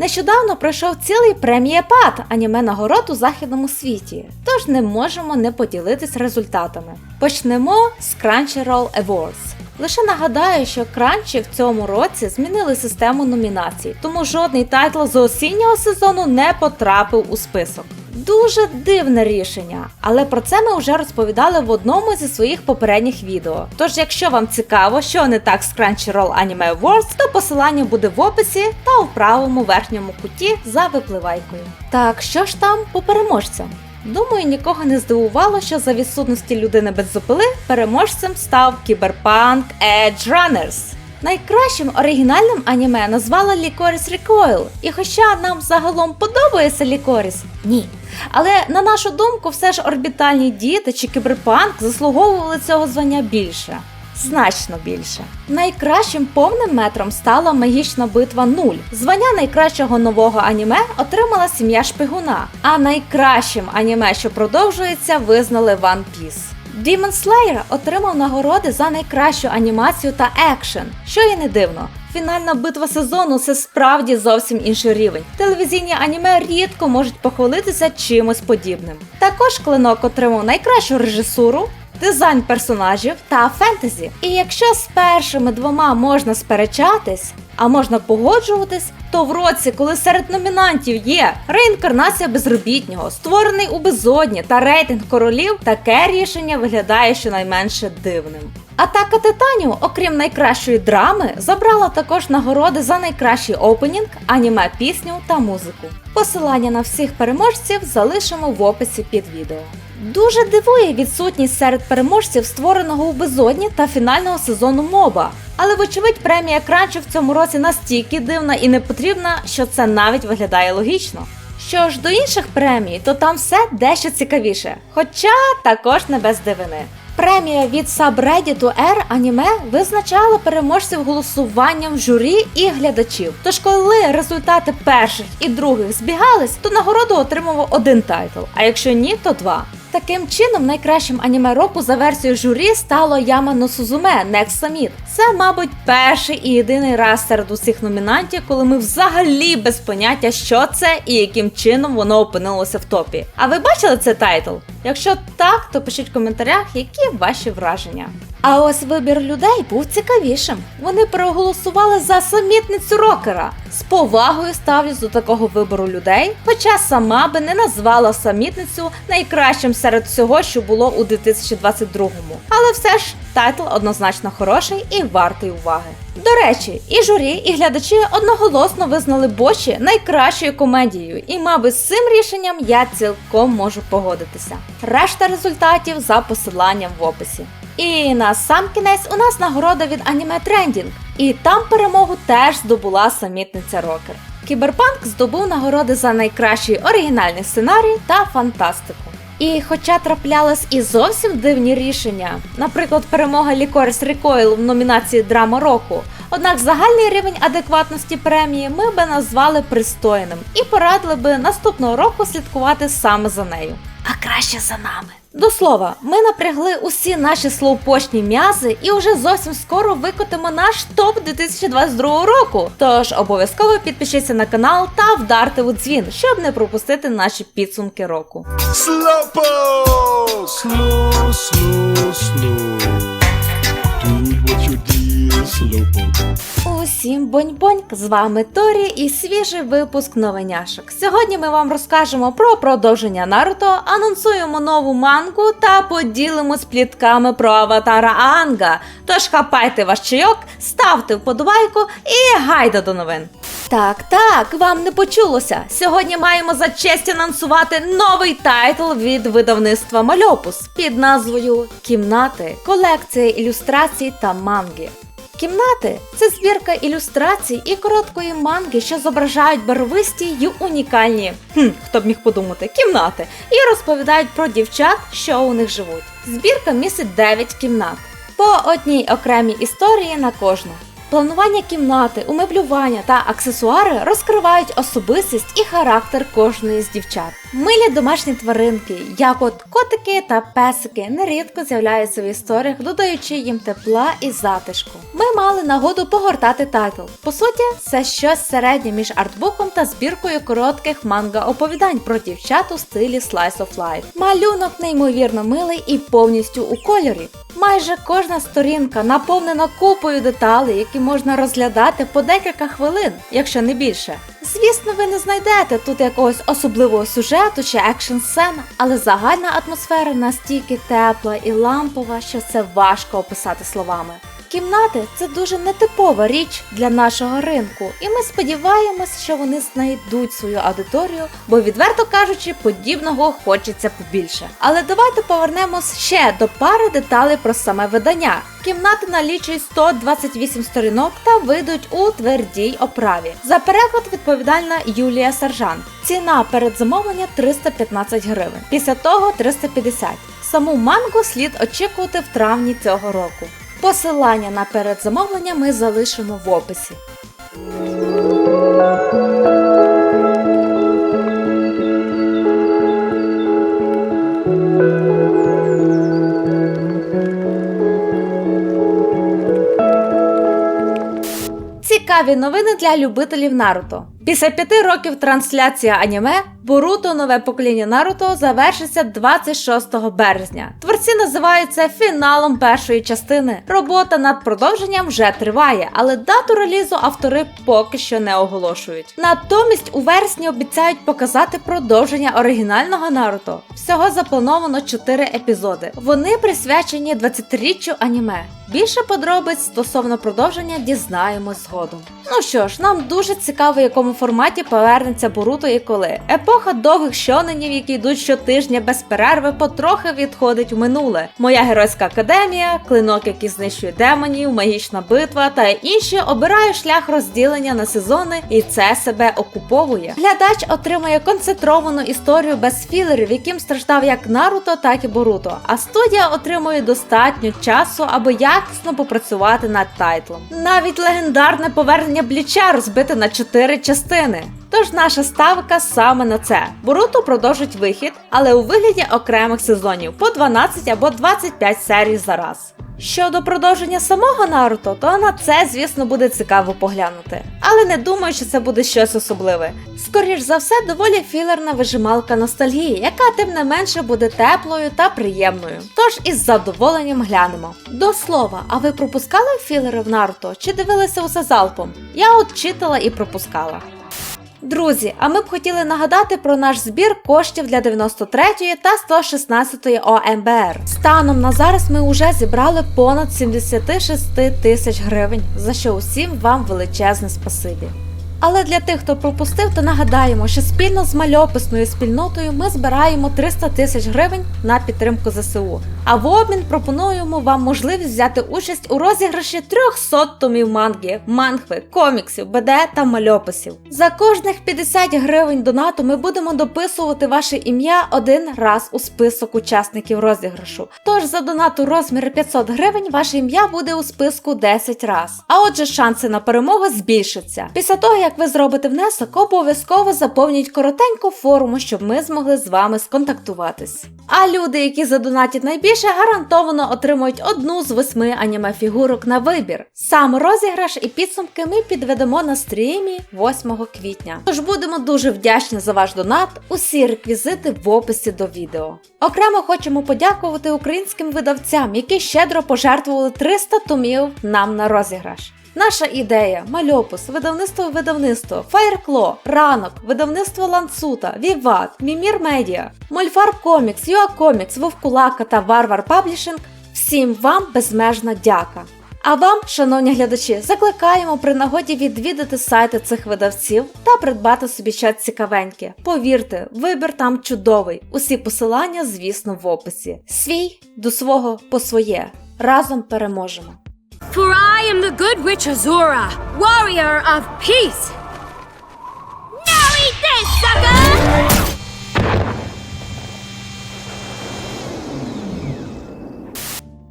Нещодавно пройшов цілий премієпад аніме нагород у західному світі, тож не можемо не поділитись результатами. Почнемо з Crunchyroll Awards. Лише нагадаю, що Crunchy в цьому році змінили систему номінацій, тому жодний тайтл з осіннього сезону не потрапив у список. Дуже дивне рішення, але про це ми вже розповідали в одному зі своїх попередніх відео. Тож, якщо вам цікаво, що не так з Crunchyroll Anime Awards, то посилання буде в описі та у правому верхньому куті за випливайкою. Так, що ж там по переможцям? Думаю, нікого не здивувало, що за відсутності людини бензопили переможцем став Cyberpunk Edge Runners. Найкращим оригінальним аніме назвала Licorice Recoil, і хоча нам загалом подобається Лікоріс, ні. Але на нашу думку, все ж орбітальні діти чи кіберпанк заслуговували цього звання більше. Значно більше. Найкращим повним метром стала магічна битва 0. Звання найкращого нового аніме отримала сім'я шпигуна, а найкращим аніме, що продовжується, визнали One Piece. Demon Slayer отримав нагороди за найкращу анімацію та екшен, що і не дивно. Фінальна битва сезону це справді зовсім інший рівень. Телевізійні аніме рідко можуть похвалитися чимось подібним. Також клинок отримав найкращу режисуру, дизайн персонажів та фентезі. І якщо з першими двома можна сперечатись, а можна погоджуватись, то в році, коли серед номінантів є реінкарнація безробітнього, створений у безодні та рейтинг королів, таке рішення виглядає щонайменше дивним. Атака титанів, окрім найкращої драми, забрала також нагороди за найкращий опенінг, аніме пісню та музику. Посилання на всіх переможців залишимо в описі під відео. Дуже дивує відсутність серед переможців створеного у безодні та фінального сезону моба. Але вочевидь премія Кранчу в цьому році настільки дивна і непотрібна, що це навіть виглядає логічно. Що ж до інших премій, то там все дещо цікавіше, хоча також не без дивини. Премія від Subreddit R аніме визначала переможців голосуванням журі і глядачів. Тож, коли результати перших і других збігались, то нагороду отримував один тайтл, а якщо ні, то два. Таким чином, найкращим аніме року за версією журі стало Яма Сузуме Suzume Next Summit. Це, мабуть, перший і єдиний раз серед усіх номінантів, коли ми взагалі без поняття, що це і яким чином воно опинилося в топі. А ви бачили це тайтл? Якщо так, то пишіть в коментарях, які ваші враження. А ось вибір людей був цікавішим. Вони проголосували за самітницю рокера. З повагою ставлюсь до такого вибору людей, хоча сама би не назвала самітницю найкращим серед всього, що було у 2022-му. Але все ж тайтл однозначно хороший і вартий уваги. До речі, і журі, і глядачі одноголосно визнали Бочі найкращою комедією, і, мабуть, з цим рішенням я цілком можу погодитися. Решта результатів за посиланням в описі. І на сам кінець у нас нагорода від Anime Trending, і там перемогу теж здобула самітниця Рокер. Кіберпанк здобув нагороди за найкращий оригінальний сценарій та фантастику. І хоча траплялись і зовсім дивні рішення, наприклад, перемога Лікоріс Recoil в номінації Драма року, однак загальний рівень адекватності премії ми би назвали пристойним і порадили би наступного року слідкувати саме за нею. А краще за нами. До слова, ми напрягли усі наші слоупочні м'язи і вже зовсім скоро викотимо наш топ 2022 року. Тож обов'язково підпишіться на канал та вдарте у дзвін, щоб не пропустити наші підсумки року. Slowpoke! Слу, слу, slow. Усім бонь-боньк! З вами Торі і свіжий випуск новиняшок. Сьогодні ми вам розкажемо про продовження Наруто, анонсуємо нову мангу та поділимось плітками про аватара Анга. Тож хапайте ваш чайок, ставте вподобайку і гайда до новин. Так, так, вам не почулося. Сьогодні маємо за честь анонсувати новий тайтл від видавництва Мальопус під назвою Кімнати, колекція ілюстрацій та манги. Кімнати це збірка ілюстрацій і короткої манги, що зображають барвисті й унікальні, хм, хто б міг подумати, кімнати, і розповідають про дівчат, що у них живуть. Збірка містить 9 кімнат, по одній окремій історії на кожну. Планування кімнати, умеблювання та аксесуари розкривають особистість і характер кожної з дівчат. Милі домашні тваринки, як от котики та песики, нерідко з'являються в історіях, додаючи їм тепла і затишку. Ми мали нагоду погортати тайтл. По суті, це щось середнє між артбуком та збіркою коротких манга-оповідань про дівчат у стилі Slice of Life. Малюнок неймовірно милий і повністю у кольорі. Майже кожна сторінка наповнена купою деталей, які можна розглядати по декілька хвилин, якщо не більше. Звісно, ви не знайдете тут якогось особливого сюжету чи екшн сцен, але загальна атмосфера настільки тепла і лампова, що це важко описати словами. Кімнати це дуже нетипова річ для нашого ринку, і ми сподіваємось, що вони знайдуть свою аудиторію, бо відверто кажучи, подібного хочеться побільше. Але давайте повернемось ще до пари деталей про саме видання. Кімнати налічують 128 сторінок та вийдуть у твердій оправі. За переклад відповідальна Юлія Саржан. Ціна передзамовлення 315 гривень. Після того 350. Саму мангу слід очікувати в травні цього року. Посилання на передзамовлення ми залишимо в описі. Цікаві новини для любителів Наруто. Після п'яти років трансляції аніме Боруто нове покоління Наруто завершиться 26 березня. Творці називають це фіналом першої частини. Робота над продовженням вже триває, але дату релізу автори поки що не оголошують. Натомість у вересні обіцяють показати продовження оригінального Наруто. Всього заплановано 4 епізоди. Вони присвячені 20-річчю аніме. Більше подробиць стосовно продовження дізнаємось згодом. Ну що ж, нам дуже цікаво, в якому форматі повернеться Боруто і коли. Епоха довгих щоненів, які йдуть щотижня без перерви, потрохи відходить в минуле. Моя геройська академія, клинок, який знищує демонів, магічна битва та інші обирає шлях розділення на сезони, і це себе окуповує. Глядач отримує концентровану історію без філерів, яким страждав як Наруто, так і Боруто. А студія отримує достатньо часу, аби якісно попрацювати над тайтлом. Навіть легендарне повернення Бліча розбите на чотири частини. Тож наша ставка саме на це. Боруто продовжить вихід, але у вигляді окремих сезонів по 12 або 25 серій за раз. Щодо продовження самого Наруто, то на це, звісно, буде цікаво поглянути. Але не думаю, що це буде щось особливе. Скоріш за все, доволі філерна вижималка ностальгії, яка тим не менше буде теплою та приємною. Тож із задоволенням глянемо. До слова, а ви пропускали філери в Наруто чи дивилися усе залпом? Я от читала і пропускала. Друзі, а ми б хотіли нагадати про наш збір коштів для 93-ї та 116-ї ОМБР. Станом на зараз ми вже зібрали понад 76 тисяч гривень, за що усім вам величезне спасибі. Але для тих, хто пропустив, то нагадаємо, що спільно з мальописною спільнотою ми збираємо 300 тисяч гривень на підтримку ЗСУ. А в обмін пропонуємо вам можливість взяти участь у розіграші 300 томів манги, мангви, коміксів, БД та мальописів. За кожних 50 гривень донату ми будемо дописувати ваше ім'я один раз у список учасників розіграшу. Тож за донат у розмірі 500 гривень ваше ім'я буде у списку 10 раз. А отже, шанси на перемогу збільшаться. Після того, як ви зробите внесок, обов'язково заповніть коротеньку форму, щоб ми змогли з вами сконтактуватись. А люди, які задонатять найбільше, гарантовано отримують одну з восьми аніме фігурок на вибір. Сам розіграш і підсумки ми підведемо на стрімі 8 квітня. Тож будемо дуже вдячні за ваш донат. Усі реквізити в описі до відео. Окремо хочемо подякувати українським видавцям, які щедро пожертвували 300 томів нам на розіграш. Наша ідея мальопус, видавництво видавництво, Фаєркло, Ранок, видавництво Ланцута, Віват, Мімір Медіа, Мольфар Комікс, Юа Комікс, Вовкулака та Варвар Паблішинг. Всім вам безмежна дяка. А вам, шановні глядачі, закликаємо при нагоді відвідати сайти цих видавців та придбати собі щось цікавеньке. Повірте, вибір там чудовий. Усі посилання, звісно, в описі. Свій до свого по своє. Разом переможемо. For I am the good witch Azura, warrior of peace. Now eat this, sucker!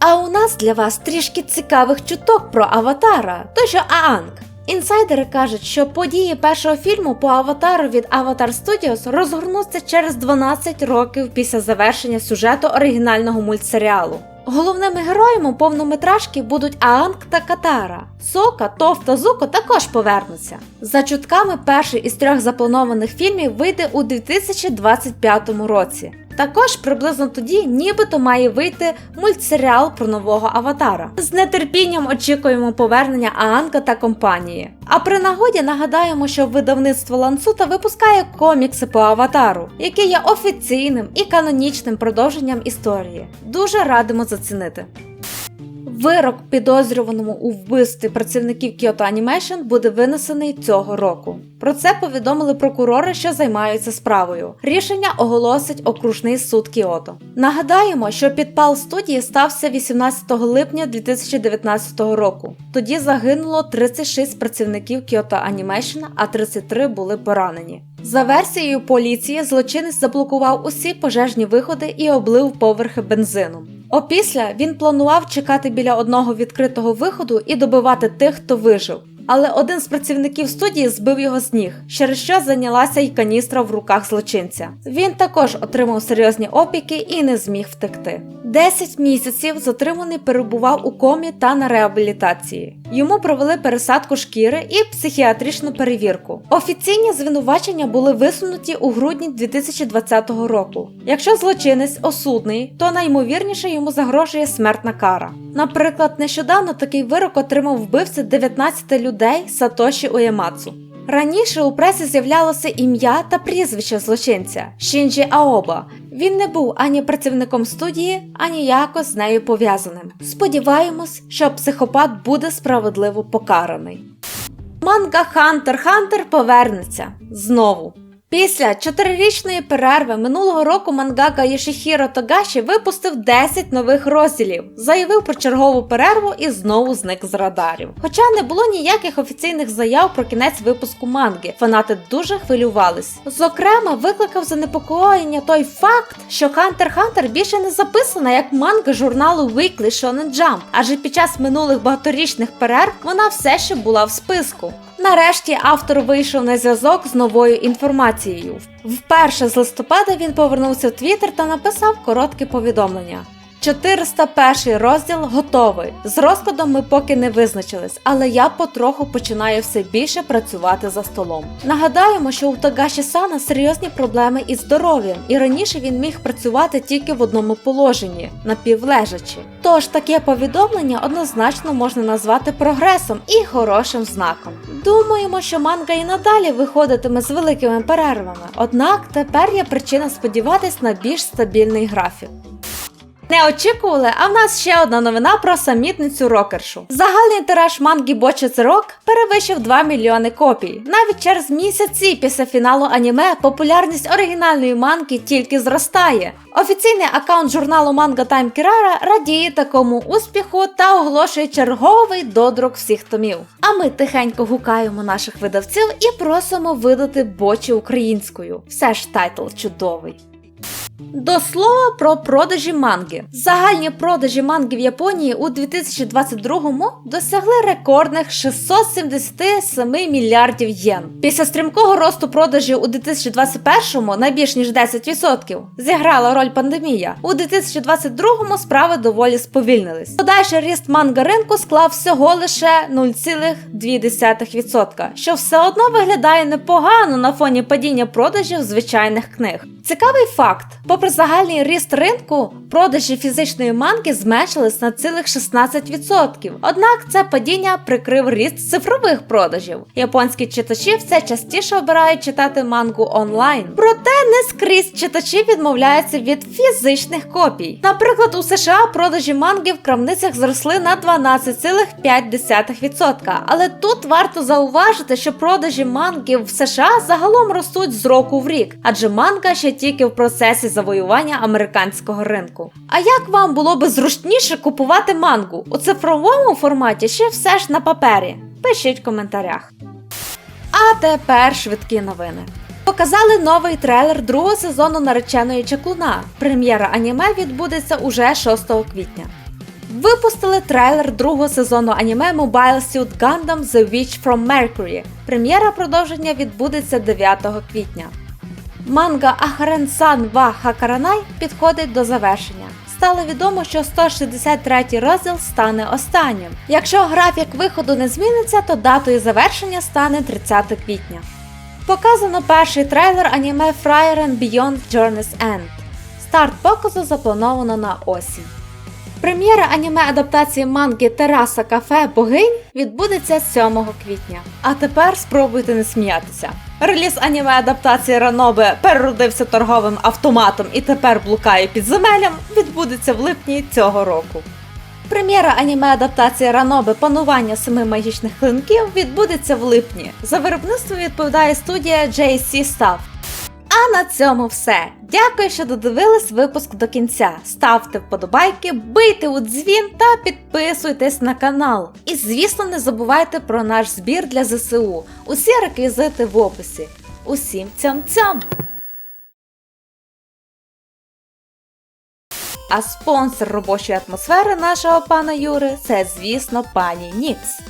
А у нас для вас трішки цікавих чуток про аватара, той що Аанг. Інсайдери кажуть, що події першого фільму по аватару від Avatar Studios розгорнуться через 12 років після завершення сюжету оригінального мультсеріалу. Головними героями повнометражки будуть Аанг та Катара. Сока, Тов та Зуко також повернуться. За чутками, перший із трьох запланованих фільмів вийде у 2025 році. Також приблизно тоді нібито має вийти мультсеріал про нового аватара. З нетерпінням очікуємо повернення Аанка та компанії. А при нагоді нагадаємо, що видавництво ланцута випускає комікси по аватару, які є офіційним і канонічним продовженням історії. Дуже радимо зацінити. Вирок підозрюваному у вбивстві працівників Kyoto Animation буде винесений цього року. Про це повідомили прокурори, що займаються справою. Рішення оголосить окружний суд Кіото. Нагадаємо, що підпал студії стався 18 липня 2019 року. Тоді загинуло 36 працівників Kyoto Animation, а 33 були поранені. За версією поліції, злочинець заблокував усі пожежні виходи і облив поверхи бензином. Опісля він планував чекати біля одного відкритого виходу і добивати тих, хто вижив. Але один з працівників студії збив його з ніг, через що зайнялася й каністра в руках злочинця. Він також отримав серйозні опіки і не зміг втекти. Десять місяців затриманий перебував у комі та на реабілітації. Йому провели пересадку шкіри і психіатричну перевірку. Офіційні звинувачення були висунуті у грудні 2020 року. Якщо злочинець осудний, то наймовірніше йому загрожує смертна кара. Наприклад, нещодавно такий вирок отримав вбивця 19 людей Сатоші Уємацу. Раніше у пресі з'являлося ім'я та прізвище злочинця Шінджі Аоба. Він не був ані працівником студії, ані якось з нею пов'язаним. Сподіваємось, що психопат буде справедливо покараний. Манга Хантер Хантер повернеться знову. Після чотирирічної перерви минулого року мангага Йошихіро Тогаші випустив 10 нових розділів, заявив про чергову перерву і знову зник з радарів. Хоча не було ніяких офіційних заяв про кінець випуску манги, фанати дуже хвилювались. Зокрема, викликав занепокоєння той факт, що Хантер Хантер більше не записана як манга журналу Weekly Shonen Jump, адже під час минулих багаторічних перерв вона все ще була в списку. Нарешті автор вийшов на зв'язок з новою інформацією. Вперше з листопада він повернувся в Твіттер та написав коротке повідомлення. 401 розділ готовий. З розкладом ми поки не визначились, але я потроху починаю все більше працювати за столом. Нагадаємо, що у Тагаші Сана серйозні проблеми із здоров'ям, і раніше він міг працювати тільки в одному положенні напівлежачи. Тож таке повідомлення однозначно можна назвати прогресом і хорошим знаком. Думаємо, що манга і надалі виходитиме з великими перервами, однак тепер є причина сподіватись на більш стабільний графік. Не очікували, а в нас ще одна новина про самітницю рокершу. Загальний тираж манги Botched Rock перевищив 2 мільйони копій. Навіть через місяці після фіналу аніме популярність оригінальної манги тільки зростає. Офіційний аккаунт журналу Manga Time Kirara радіє такому успіху та оголошує черговий додрук всіх томів. А ми тихенько гукаємо наших видавців і просимо видати бочі українською. Все ж тайтл чудовий. До слова про продажі манги. Загальні продажі манги в Японії у 2022-му досягли рекордних 677 мільярдів єн. Після стрімкого росту продажів у 2021-му на більш ніж 10% зіграла роль пандемія. У 2022-му справи доволі сповільнились. Подальший ріст манга ринку склав всього лише 0,2%, що все одно виглядає непогано на фоні падіння продажів звичайних книг. Цікавий факт: попри загальний ріст ринку, продажі фізичної манги зменшились на цілих 16%. Однак це падіння прикрив ріст цифрових продажів. Японські читачі все частіше обирають читати мангу онлайн. Проте не скрізь читачі відмовляються від фізичних копій. Наприклад, у США продажі манги в крамницях зросли на 12,5%. Але тут варто зауважити, що продажі манги в США загалом ростуть з року в рік, адже манга ще тільки в процесі завоювання американського ринку. А як вам було би зручніше купувати мангу у цифровому форматі чи все ж на папері? Пишіть в коментарях. А тепер швидкі новини. Показали новий трейлер другого сезону нареченої чаклуна. Прем'єра аніме відбудеться уже 6 квітня. Випустили трейлер другого сезону аніме Mobile Suit Gundam The Witch from Mercury. Прем'єра продовження відбудеться 9 квітня. Манга Ахарен Сан ва Хакаранай підходить до завершення. Стало відомо, що 163 розділ стане останнім. Якщо графік виходу не зміниться, то датою завершення стане 30 квітня. Показано перший трейлер аніме Frieren Beyond Journey's End. Старт показу заплановано на осінь. Прем'єра аніме адаптації манги Тераса Кафе Богинь відбудеться 7 квітня. А тепер спробуйте не сміятися. Реліз аніме адаптації Ранобе переродився торговим автоматом і тепер блукає під земелям. відбудеться в липні цього року. Прем'єра аніме адаптації Ранобе Панування семи магічних клинків відбудеться в липні. За виробництво відповідає студія JC Staff. А на цьому все. Дякую, що додивились випуск до кінця. Ставте вподобайки, бийте у дзвін та підписуйтесь на канал. І звісно, не забувайте про наш збір для ЗСУ. Усі реквізити в описі. Усім цям-цям! А спонсор робочої атмосфери нашого пана Юри це, звісно, пані Нікс.